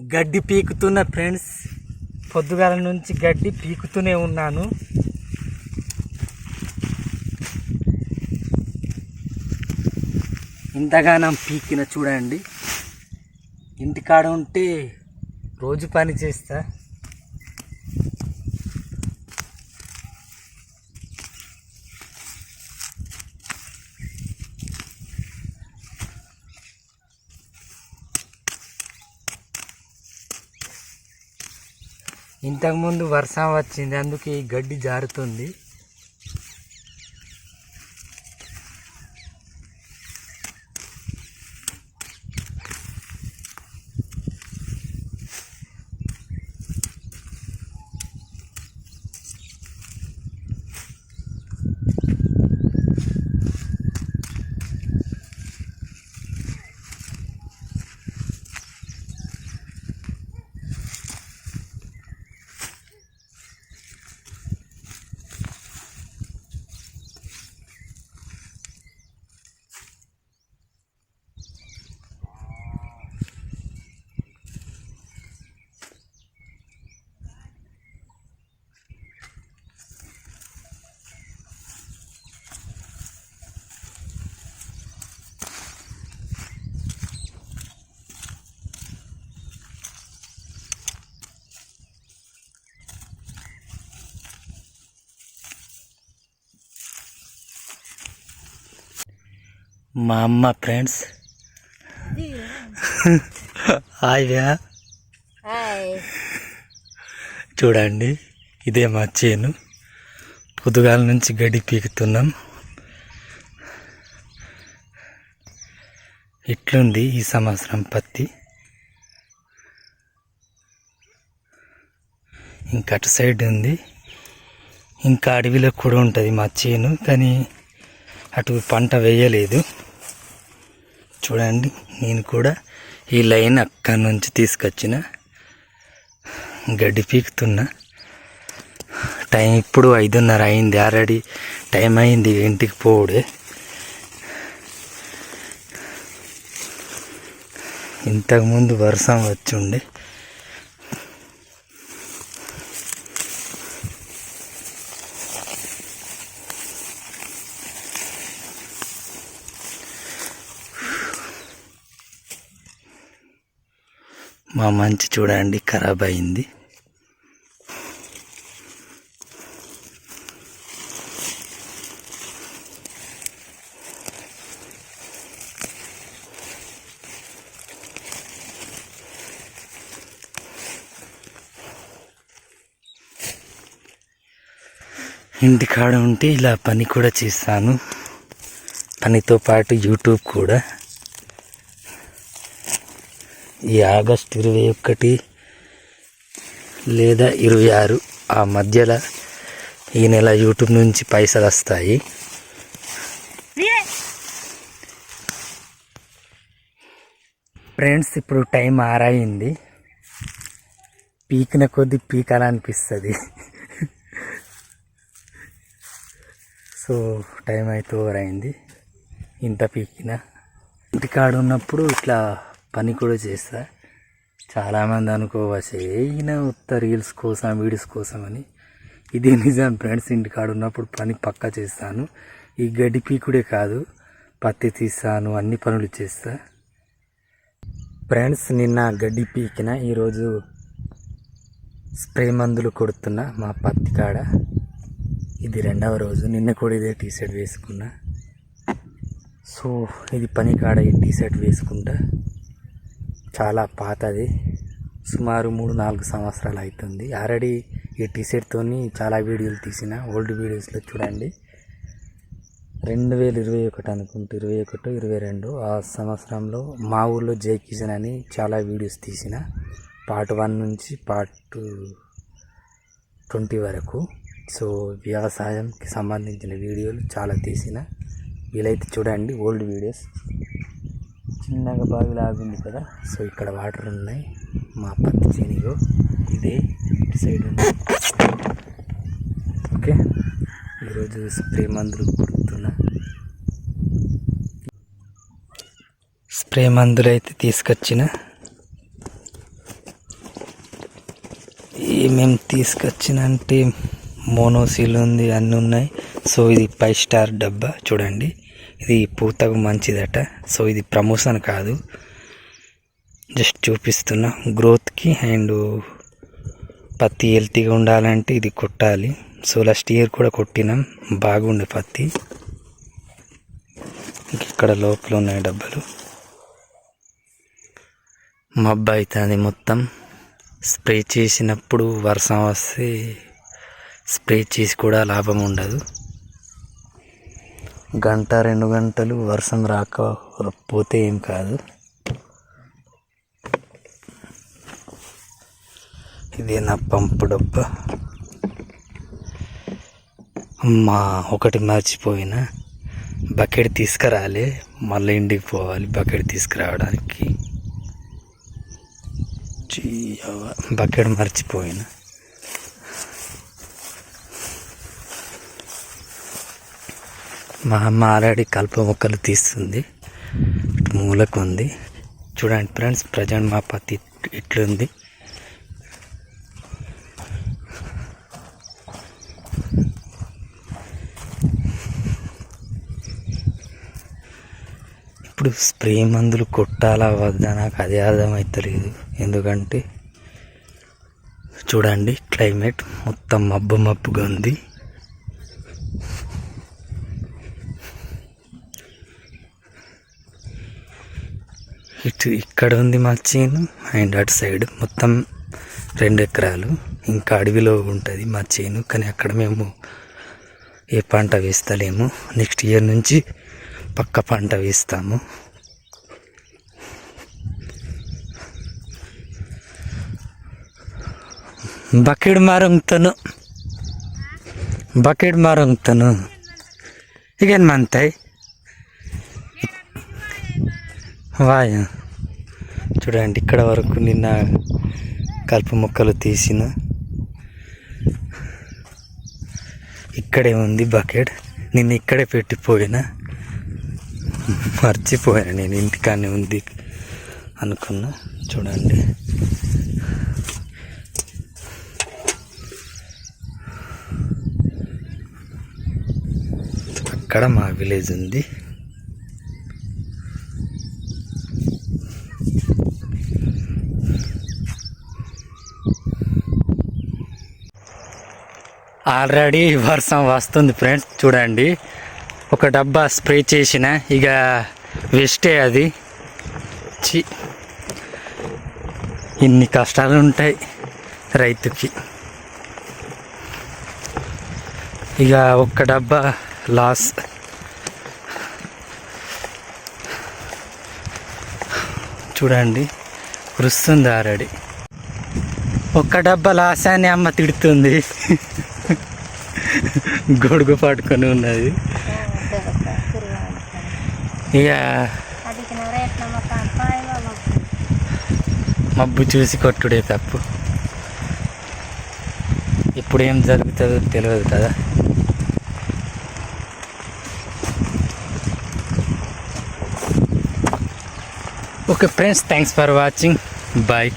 గడ్డి పీకుతున్న ఫ్రెండ్స్ పొద్దుగాల నుంచి గడ్డి పీకుతూనే ఉన్నాను. ఇంతగానం పీకిన చూడండి. ఇంటికాడ ఉంటే రోజు పని చేస్తా. ఇంతకుముందు వర్షం వచ్చింది అందుకే ఈ గడ్డి జారుతుంది. మా అమ్మ ఫ్రెండ్స్ హాయ్ వ్యా హాయ్ చూడండి ఇదే మా చేను. పొద్దుగాల నుంచి గడ్డి పీకుతున్నాం. ఇట్లుంది ఈ సంవత్సరం పత్తి? ఇంకా అటు సైడ్ ఉంది. ఇంకా అడవిలో కూడా ఉంటుంది మా చేను కానీ అటు పంట వేయలేదు. చూడండి నేను కూడా ఈ లైన్ అక్కడి నుంచి తీసుకొచ్చిన గడ్డి పీకుతున్నా. టైం ఇప్పుడు ఐదున్నర అయింది ఆల్రెడీ టైం అయింది ఇంటికి పోవుడే. ఇంతకుముందు వర్షం వచ్చి ఉండే మా మంచి చూడండి ఖరాబ్ అయింది. ఇంటికాడ ఉంటే ఇలా పని కూడా చేస్తాను. పనితో పాటు యూట్యూబ్ కూడా. ఈ ఆగస్ట్ ఇరవై ఒకటి లేదా ఇరవై ఆరు ఆ మధ్యలో ఈ నెల యూట్యూబ్ నుంచి పైసలు వస్తాయి. ఫ్రెండ్స్ ఇప్పుడు టైం ఆరైంది. పీకిన కొద్దీ పీకాలనిపిస్తుంది. సో టైం అయితే ఓవర్ అయింది. ఇంత పీకిన. ఇంటికాడ ఉన్నప్పుడు ఇట్లా పని కూడా చేస్తా. చాలామంది అనుకోవచ్చు ఈయన ఉత్త రీల్స్ కోసం వీడియోస్ కోసం అని. ఇది నిజం ఫ్రెండ్స్ ఇంటికాడ ఉన్నప్పుడు పని పక్కా చేస్తాను. ఈ గడ్డి పీకుడే కాదు పత్తి తీస్తాను అన్ని పనులు చేస్తా. ఫ్రెండ్స్ నిన్న గడ్డి పీకిన ఈరోజు స్ప్రే మందులు కొడుతున్నా మా పత్తి కాడ. ఇది రెండవ రోజు నిన్న కూడా ఇదే టీ షర్ట్ వేసుకున్నా. సో ఇది పని కాడ ఈ టీ షర్ట్ వేసుకుంటా. చాలా పాతది. సుమారు మూడు నాలుగు సంవత్సరాలు అవుతుంది ఆల్రెడీ ఈ టీ షర్ట్తో చాలా వీడియోలు తీసిన. ఓల్డ్ వీడియోస్లో చూడండి. రెండు వేల ఇరవై ఒకటి అనుకుంటే ఇరవై ఒకటి ఇరవై రెండు ఆ సంవత్సరంలో మా ఊళ్ళో జై కిషన్ అని చాలా వీడియోస్ తీసిన. పార్ట్ వన్ నుంచి పార్ట్ ట్వంటీ వరకు. సో వ్యవసాయంకి సంబంధించిన వీడియోలు చాలా తీసిన. వీలైతే చూడండి ఓల్డ్ వీడియోస్ చిన్నగా బావి లాగుంది కదా. సో ఇక్కడ వాటర్ ఉన్నాయి. మా పత్తి చేనిగో ఇదే ఇటు సైడ్ ఉంది. ఓకే. ఈరోజు స్ప్రే మందులు కొడుతున్నా స్ప్రే మందులు అయితే తీసుకొచ్చిన. ఏమేమి తీసుకొచ్చిన అంటే మోనోసీల్ ఉంది అన్నీ ఉన్నాయి. సో ఇది ఫైవ్ స్టార్ డబ్బా. చూడండి. ఇది పూతకు మంచిదట. సో ఇది ప్రమోషన్ కాదు. జస్ట్ చూపిస్తున్నా. గ్రోత్కి అండ్ పత్తి హెల్తీగా ఉండాలంటే ఇది కొట్టాలి. సో లాస్ట్ ఇయర్ కూడా కొట్టినాం. బాగుండే పత్తి. ఇక్కడ లోపల ఉన్నాయి డబ్బాలు. మబ్బు అవుతుంది మొత్తం. స్ప్రే చేసినప్పుడు వర్షం వస్తే స్ప్రే చేసి కూడా లాభం ఉండదు. గంట రెండు గంటలు వర్షం రాకపోతే ఏం కాదు. ఇదే నా పంపు డబ్బా. అమ్మా ఒకటి మర్చిపోయిన. బకెట్ తీసుకురాలి మళ్ళీ ఇంటికి పోవాలి బకెట్ తీసుకురావడానికి. బకెట్ మర్చిపోయిన. మా అమ్మ ఆల్రెడీ కలుపు మొక్కలు తీస్తుంది. మూలకు ఉంది చూడండి ఫ్రెండ్స్ ప్రజెంట్ మా పత్తి ఇట్లుంది. ఇప్పుడు స్ప్రే మందులు కొట్టాలా వద్దా నాకు అదే అర్థమవుతలేదు ఎందుకంటే చూడండి క్లైమేట్ మొత్తం మబ్బు మబ్బుగా ఉంది. ఇటు ఇక్కడ ఉంది మా చేను అండ్ అటు సైడ్ మొత్తం రెండు ఎకరాలు. ఇంకా అడవిలో ఉంటుంది మా చేను కానీ అక్కడ మేము ఏ పంట వేస్తలేము. నెక్స్ట్ ఇయర్ నుంచి పక్క పంట వేస్తాము. బకెట్ మారంగుతాను. బకెట్ మారంగుతాను. ఇక మంతాయి? వాయ. చూడండి ఇక్కడ వరకు నిన్న కలుపు మొక్కలు తీసిన. ఇక్కడే ఉంది బకెట్. నిన్న ఇక్కడే పెట్టిపోయినా. మర్చిపోయాను నేను ఇంటికానే ఉంది అనుకున్నా. చూడండి. అక్కడ మా విలేజ్ ఉంది. ఆల్రెడీ వర్షం వస్తుంది ఫ్రెండ్స్ చూడండి. ఒక డబ్బా స్ప్రే చేసిన ఇక వేస్టే అది. చి ఇన్ని కష్టాలు ఉంటాయి రైతుకి. ఇక ఒక్క డబ్బా లాస్. చూడండి కురుస్తుంది ఆల్రెడీ. ఒక్క డబ్బా లాస్ అని అమ్మ తిడుతుంది. గొడుగు పట్టుకొని ఉన్నది. ఇక మబ్బు చూసి కొట్టుడే తప్పు. ఇప్పుడు ఏం జరుగుతుందో తెలియదు కదా. Okay friends thanks for watching bye